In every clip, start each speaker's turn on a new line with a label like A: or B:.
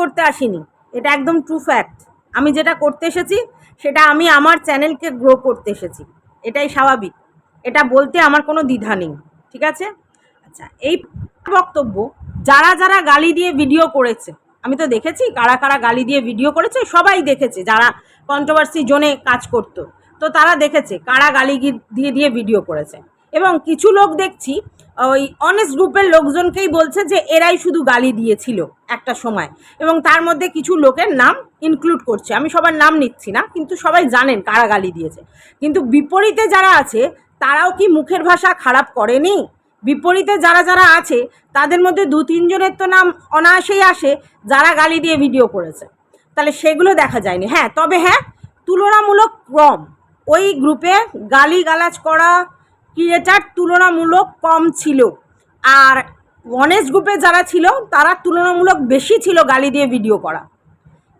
A: করতে আসিনি। এটা একদম ট্রু ফ্যাক্ট আমি যেটা করতে এসেছি, সেটা আমি আমার চ্যানেলকে গ্রো করতে এসেছি। এটাই স্বাভাবিক। এটা বলতে আমার কোনো দ্বিধা নেই। ঠিক আছে? আচ্ছা এই বক্তব্য, যারা যারা গালি দিয়ে ভিডিও করেছে, আমি তো দেখেছি, কারা কারা গালি দিয়ে ভিডিও করেছে, সবাই দেখেছে, যারা কন্ট্রোভার্সি জোনে কাজ করতো। তো তারা দেখেছে, কারা গালি দিয়ে দিয়ে ভিডিও করেছে। এবং কিছু লোক দেখছি, ওই অনেস্ট গ্রুপের লোকজনকেই বলছে যে এরাই শুধু গালি দিয়েছিল একটা সময়। এবং তার মধ্যে কিছু লোকের নাম ইনক্লুড করছে। আমি সবার নাম নিচ্ছি না, কিন্তু সবাই জানেন কারা গালি দিয়েছে। কিন্তু বিপরীতে যারা আছে, তারাও কি মুখের ভাষা খারাপ করেনি? বিপরীতে যারা যারা আছে, তাদের মধ্যে দু তিনজনের তো নাম অনায়াসেই আসে, যারা গালি দিয়ে ভিডিও করেছে। তাহলে সেগুলো দেখা যায়নি। হ্যাঁ তবে হ্যাঁ তুলনামূলক কম। ওই গ্রুপে গালি গালাজ করা ক্রিয়েটার তুলনামূলক কম ছিল। আর অনেস্ট গ্রুপে যারা ছিল, তারা তুলনামূলক বেশি ছিল গালি দিয়ে ভিডিও করা।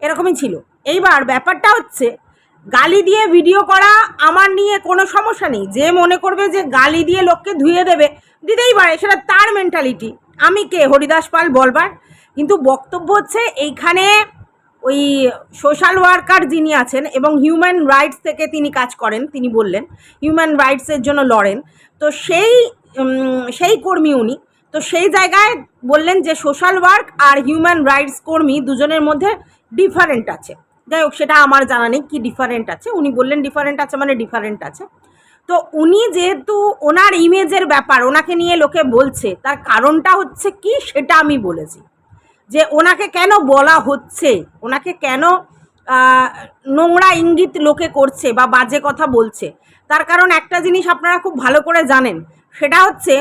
A: এরকমই ছিল। এইবার ব্যাপারটা হচ্ছে, গালি দিয়ে ভিডিও করা আমার নিয়ে কোনো সমস্যা নেই। যে মনে করবে যে গালি দিয়ে লোককে ধুয়ে দেবে, দিতেই পারে, সেটা তার মেন্টালিটি আমি কে? হরিদাস পাল বলবার। কিন্তু বক্তব্য হচ্ছে, এইখানে ওই সোশ্যাল ওয়ার্কার যিনি আছেন এবং হিউম্যান রাইটস থেকে তিনি কাজ করেন, তিনি বললেন, হিউম্যান রাইটসের জন্য লড়েন। তো সেই সেই কর্মী উনি, তো সেই জায়গায় বললেন যে সোশ্যাল ওয়ার্ক আর হিউম্যান রাইটস কর্মী দুজনের মধ্যে ডিফারেন্ট আছে। যাই হোক, সেটা আমার জানা নেই কী ডিফারেন্ট আছে। উনি বললেন ডিফারেন্ট আছে মানে ডিফারেন্ট আছে। তো উনি যেহেতু ওনার ইমেজের ব্যাপার, ওনাকে নিয়ে লোকে বলছে, তার কারণটা হচ্ছে কি সেটা আমি বলেছি। যে ওনাকে কেন বলা হচ্ছে? ওনাকে কেন নোংরা ইঙ্গিত লোকে করছে বা বাজে কথা বলছে? তার কারণ একটা জিনিস আপনারা খুব ভালো করে জানেন, সেটা হচ্ছে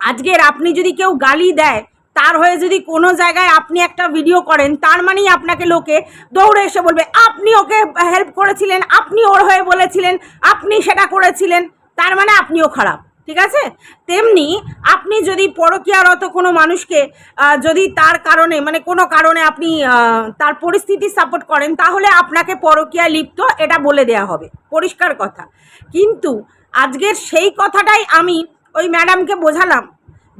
A: আজকের আপনি যদি কেউ গালি দেয়, তার হয়ে যদি কোনো জায়গায় আপনি একটা ভিডিও করেন, তার মানেই আপনাকে লোকে দৌড়ে এসে বলবে, আপনি ওকে হেল্প করেছিলেন, আপনি ওর হয়ে বলেছিলেন, আপনি সেটা করেছিলেন। তার মানে আপনিও খারাপ। ঠিক আছে? তেমনি আপনি যদি পরকীয়ারত কোনো মানুষকে যদি তার কারণে মানে কোনো কারণে আপনি তার পরিস্থিতি সাপোর্ট করেন, তাহলে আপনাকে পরকীয়া লিপ্ত, এটা বলে দেয়া হবে। পরিষ্কার কথা। কিন্তু আজকের সেই কথাটাই আমি ওই ম্যাডামকে বোঝালাম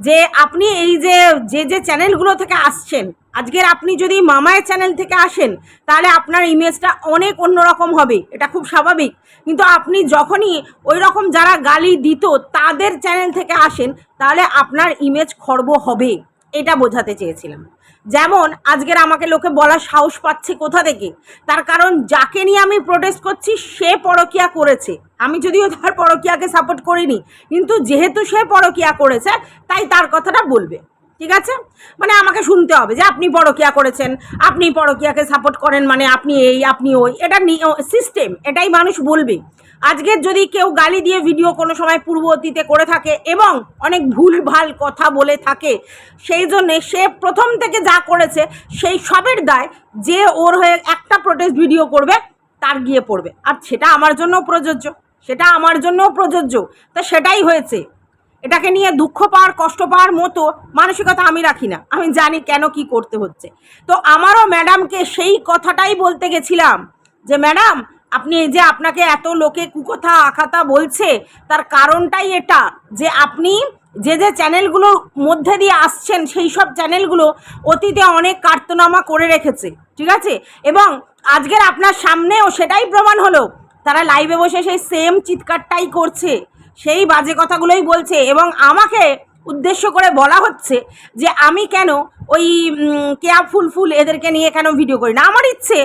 A: যে আপনি এই যে যে যে চ্যানেলগুলো থেকে আসছেন আজকের আপনি যদি মামায়ের চ্যানেল থেকে আসেন, তাহলে আপনার ইমেজটা অনেক অন্যরকম হবে। এটা খুব স্বাভাবিক। কিন্তু আপনি যখনই ওই রকম যারা গালি দিত তাদের চ্যানেল থেকে আসেন, তাহলে আপনার ইমেজ খর্ব হবে। এটা বোঝাতে চেয়েছিলাম। যেমন, আজকের আমাকে লোকে বলার সাহস পাচ্ছে কোথা থেকে? তার কারণ যাকে নিয়ে আমি প্রোটেস্ট করছি, সে পরকিয়া করেছে। আমি যদিও তার পরকিয়াকে সাপোর্ট করিনি, কিন্তু যেহেতু সে পরকিয়া করেছে, তাই তার কথাটা বলবে। ঠিক আছে? মানে আমাকে শুনতে হবে যে আপনি পরকিয়া করেছেন, আপনি পরকিয়াকে সাপোর্ট করেন মানে আপনি এই, আপনি ওই। এটা সিস্টেম এটাই মানুষ বলবে। আজকের যদি কেউ গালি দিয়ে ভিডিও কোনো সময় পূর্ব অতীতে করে থাকে এবং অনেক ভুল ভালো কথা বলে থাকে, সেই জন্যে সে প্রথম থেকে যা করেছে, সেই সবের দায় যে ওর হয়ে একটা প্রোটেস্ট ভিডিও করবে, তার গিয়ে পড়বে। আর সেটা আমার জন্যও প্রযোজ্য, সেটা আমার জন্যও প্রযোজ্য। তা সেটাই হয়েছে। এটাকে নিয়ে দুঃখ পাওয়ার, কষ্ট পাওয়ার মতো মানসিকতা আমি রাখি না। আমি জানি কেন কি করতে হচ্ছে। তো আমারও ম্যাডামকে সেই কথাটাই বলতে গেছিলাম যে, ম্যাডাম, আপনি এই যে আপনাকে এত লোকে কুকথা, আখাতা বলছে, তার কারণটাই এটা যে আপনি যে যে চ্যানেলগুলোর মধ্যে দিয়ে আসছেন, সেই সব চ্যানেলগুলো অতীতে অনেক কার্তনামা করে রেখেছে। ঠিক আছে? এবং আজকের আপনার সামনেও সেটাই প্রমাণ হলো। তারা লাইভে বসে সেই সেম চিৎকারটাই করছে। সেই বাজে কথাগুলোই বলছে এবং আমাকে উদ্দেশ্য করে বলা হচ্ছে যে আমি কেন ওই কেয়া ফুল ফুল এদেরকে নিয়ে কেন ভিডিও করি না? আমার ইচ্ছে।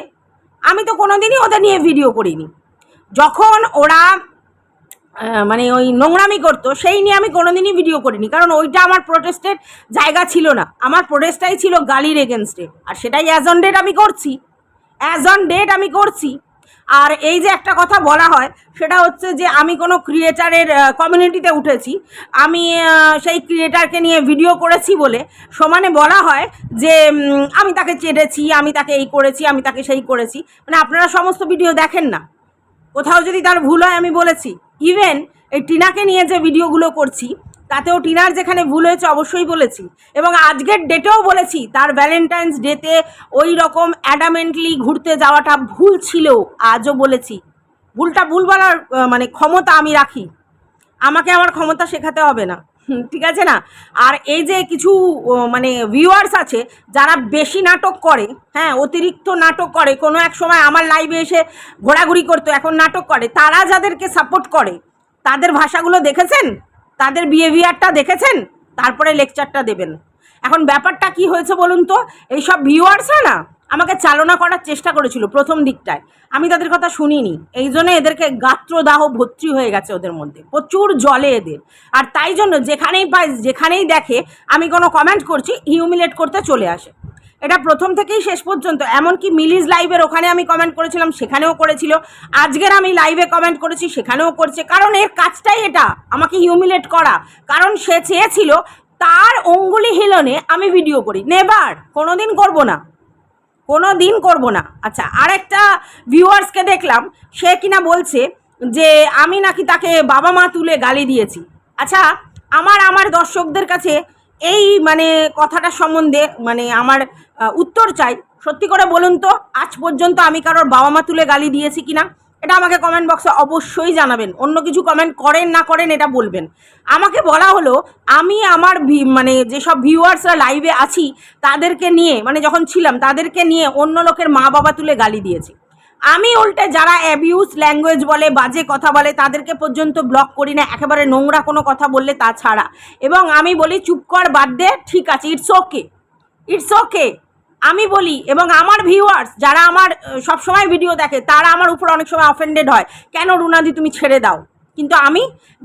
A: আমি তো কোনো দিনই ওদের নিয়ে ভিডিও করিনি। যখন ওরা মানে ওই নোংরামি করতো, সেই নিয়ে আমি কোনোদিনই ভিডিও করিনি। কারণ ওইটা আমার প্রোটেস্টের জায়গা ছিল না। আমার প্রোটেস্টটাই ছিল গালির এগেনস্টে আর সেটাই অ্যাজ অন ডেট আমি করছি। অ্যাজ অন ডেট আমি করছি। আর এই যে একটা কথা বলা হয়, সেটা হচ্ছে যে আমি কোনো ক্রিয়েটারের কমিউনিটিতে উঠেছি। আমি সেই ক্রিয়েটারকে নিয়ে ভিডিও করেছি বলে সমানে বলা হয় যে আমি তাকে চেটেছি, আমি তাকে এই করেছি, আমি তাকে সেই করেছি। মানে আপনারা সমস্ত ভিডিও দেখেন না। কোথাও যদি তার ভুল হয় আমি বলেছি। ইভেন এই টিনাকে নিয়ে যে ভিডিওগুলো করছি তাতেও টিনার যেখানে ভুল হয়েছে অবশ্যই বলেছি। এবং আজকের ডেটেও বলেছি, তার ভ্যালেন্টাইন্স ডেতে ওই রকম অ্যাডামেন্টলি ঘুরতে যাওয়াটা ভুল ছিল আজও বলেছি। ভুলটা ভুল বলার মানে ক্ষমতা আমি রাখি। আমাকে আমার ক্ষমতা শেখাতে হবে না। ঠিক আছে না? আর এই যে কিছু মানে ভিউয়ার্স আছে, যারা বেশি নাটক করে হ্যাঁ অতিরিক্ত নাটক করে, কোনো এক সময় আমার লাইভে এসে ঘোরাঘুরি করতো, এখন নাটক করে, তারা যাদেরকে সাপোর্ট করে, তাদের ভাষাগুলো দেখেছেন? তাদের বিহেভিয়ারটা দেখেছেন? তারপরে লেকচারটা দেবেন। এখন ব্যাপারটা কি হয়েছে বলুন তো? এইসব ভিউয়ার্সরা না আমাকে চালনা করার চেষ্টা করেছিল প্রথম দিকটায়। আমি তাদের কথা শুনিনি। এই জন্য এদেরকে গাত্রদাহ, ভর্তি হয়ে গেছে ওদের মধ্যে। প্রচুর জলে এদের। আর তাই জন্য যেখানেই পায় যেখানেই দেখে, আমি কোনো কমেন্ট করছি হিউমিলেট করতে চলে আসে। এটা প্রথম থেকেই শেষ পর্যন্ত, এমনকি মিলিজ লাইভের ওখানে আমি কমেন্ট করেছিলাম, সেখানেও করেছিল। আজকের আমি লাইভে কমেন্ট করেছি, সেখানেও করছে। কারণ এর কাজটাই এটা, আমাকে হিউমিলেট করা। কারণ সে চেয়েছিল, তার অঙ্গুলি হিলনে আমি ভিডিও করি। নেবার কোনো দিন করব না। কোনো দিন করব না। আচ্ছা আরেকটা ভিউয়ার্সকে দেখলাম, সে কিনা বলছে যে, আমি নাকি তাকে বাবা মা তুলে গালি দিয়েছি। আচ্ছা আমার আমার দর্শকদের কাছে এই মানে কথাটা সম্বন্ধে মানে আমার উত্তর চাই। সত্যি করে বলুন তো, আজ পর্যন্ত আমি কারোর বাবা মা তুলে গালি দিয়েছি কিনা? এটা আমাকে কমেন্ট বক্সে অবশ্যই জানাবেন। অন্য কিছু কমেন্ট করেন না করেন, এটা বলবেন। আমাকে বলা হলো, আমি আমার মানে যেসব ভিউয়ার্সরা লাইভে আছি, তাদেরকে নিয়ে মানে যখন ছিলাম, তাদেরকে নিয়ে অন্য লোকের মা বাবা তুলে গালি দিয়েছি। আমি উল্টে যারা অ্যাবিউজ ল্যাঙ্গুয়েজ বলে, বাজে কথা বলে, তাদেরকে পর্যন্ত ব্লক করি না। একেবারে নোংরা কোনো কথা বললে তা ছাড়া। এবং আমি বলি, চুপ কর, বাদ দে, ঠিক আছে ইটস ওকে ইটস ওকে আমি বলি, এবং আমার ভিউয়ার্স যারা আমার সবসময় ভিডিও দেখে, তারা আমার উপর অনেক সময় অফেন্ডেড হয়। কেন রুনাদি, তুমি ছেড়ে দাও? কিন্তু আমি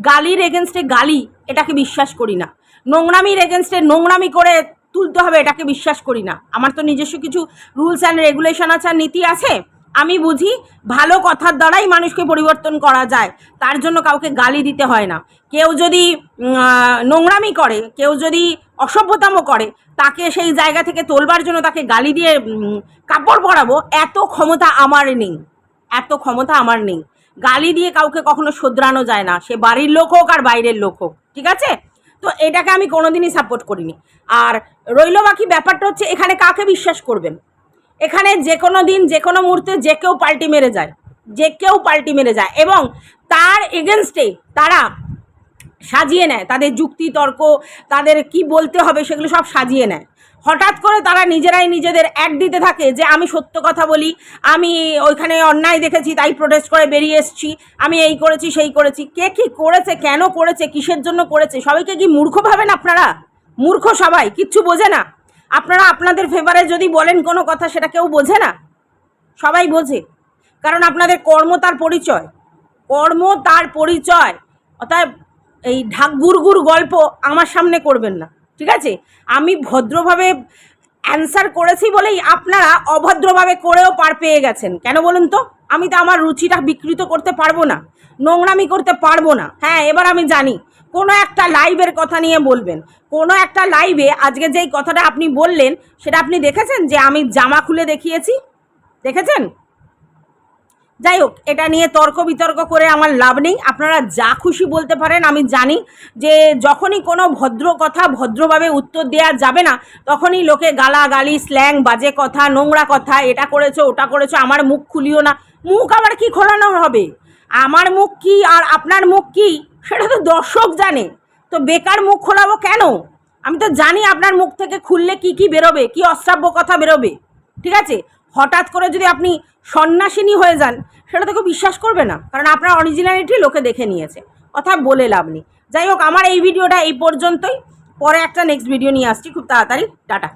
A: গালির এগেনস্টে গালি, এটাকে বিশ্বাস করি না। নোংরামির এগেনস্টে নোংরামি করে তুলতে হবে, এটাকে বিশ্বাস করি না। আমার তো নিজস্ব কিছু রুলস অ্যান্ড রেগুলেশন আছে আর নীতি আছে। আমি বুঝি ভালো কথার দ্বারাই মানুষকে পরিবর্তন করা যায়। তার জন্য কাউকে গালি দিতে হয় না। কেউ যদি নোংরামি করে, কেউ যদি অসভ্যতামো করে, তাকে সেই জায়গা থেকে তোলবার জন্য তাকে গালি দিয়ে কাপড় পরাবো, এত ক্ষমতা আমার নেই। এত ক্ষমতা আমার নেই। গালি দিয়ে কাউকে কখনো শোধরানো যায় না। সে বাড়ির লোক হোক আর বাইরের লোক হোক। ঠিক আছে? তো এটাকে আমি কোনোদিনই সাপোর্ট করিনি। আর রইল বাকি ব্যাপারটা হচ্ছে এখানে কাকে বিশ্বাস করবেন? এখানে যে কোনো দিন, যে কোনো মুহূর্তে যে কেউ পাল্টি মেরে যায়, যে কেউ পাল্টি মেরে যায় এবং তার এগেনস্টে তারা সাজিয়ে নেয়, তাদের যুক্তি, তর্ক, তাদের কি বলতে হবে সেগুলো সব সাজিয়ে নেয়। হঠাৎ করে তারা নিজেরাই নিজেদের অ্যাড দিতে থাকে যে আমি সত্য কথা বলি, আমি ওইখানে অন্যায় দেখেছি, তাই প্রোটেস্ট করে বেরিয়ে এসেছি, আমি এই করেছি, সেই করেছি। কে কি করেছে, কেন করেছে, কিসের জন্য করেছে, সবাইকে কি মূর্খ ভাবেন আপনারা? মূর্খ সবাই, কিচ্ছু বোঝে না। আপনারা আপনাদের ফেভারে যদি বলেন কোনো কথা, সেটা কেউ বোঝে না। সবাই বোঝে। কারণ আপনাদের কর্ম তার পরিচয়। কর্ম তার পরিচয়। অর্থাৎ এই ঢাক গুড়গুড় গল্প আমার সামনে করবেন না। ঠিক আছে? আমি ভদ্রভাবে অ্যান্সার করেছি বলেই আপনারা অভদ্রভাবে করেও পার পেয়ে গেছেন। কেন বলুন তো? আমি তো আমার রুচিটা বিকৃত করতে পারব না। নোংরামি করতে পারব না। হ্যাঁ এবার আমি জানি। কোনো একটা লাইভের কথা নিয়ে বলবেন। কোনো একটা লাইভে আজকে যেই কথাটা আপনি বললেন, সেটা আপনি দেখেছেন যে আমি জামা খুলে দেখিয়েছি? দেখেছেন? যাই হোক, এটা নিয়ে তর্ক বিতর্ক করে আমার লাভ নেই। আপনারা যা খুশি বলতে পারেন, আমি জানি যে যখনই কোনো ভদ্র কথা ভদ্রভাবে উত্তর দেওয়া যাবে না, তখনই লোকে গালাগালি স্ল্যাং বাজে কথা, নোংরা কথা, এটা করেছ, ওটা করেছ, আমার মুখ খুলিও না। মুখ আবার কি খোলানো হবে? আমার মুখ কি আর আপনার মুখ কি? সেটা তো দর্শক জানে। তো বেকার মুখ খোলাবো কেন? আমি তো জানি আপনার মুখ থেকে খুললে কি কি বেরোবে, কি অশ্রাব্য কথা বেরোবে। ঠিক আছে? হঠাৎ করে যদি আপনি সন্ন্যাসিনী হয়ে যান, সেটা তো কেউ বিশ্বাস করবে না। কারণ আপনার অরিজিনালিটি লোকে দেখে নিয়েছে। কথা বলে লাভ নেই। যাই হোক, আমার এই ভিডিওটা এই পর্যন্তই। পরে একটা নেক্সট ভিডিও নিয়ে আসছি। খুব তাড়াতাড়ি। টাটা।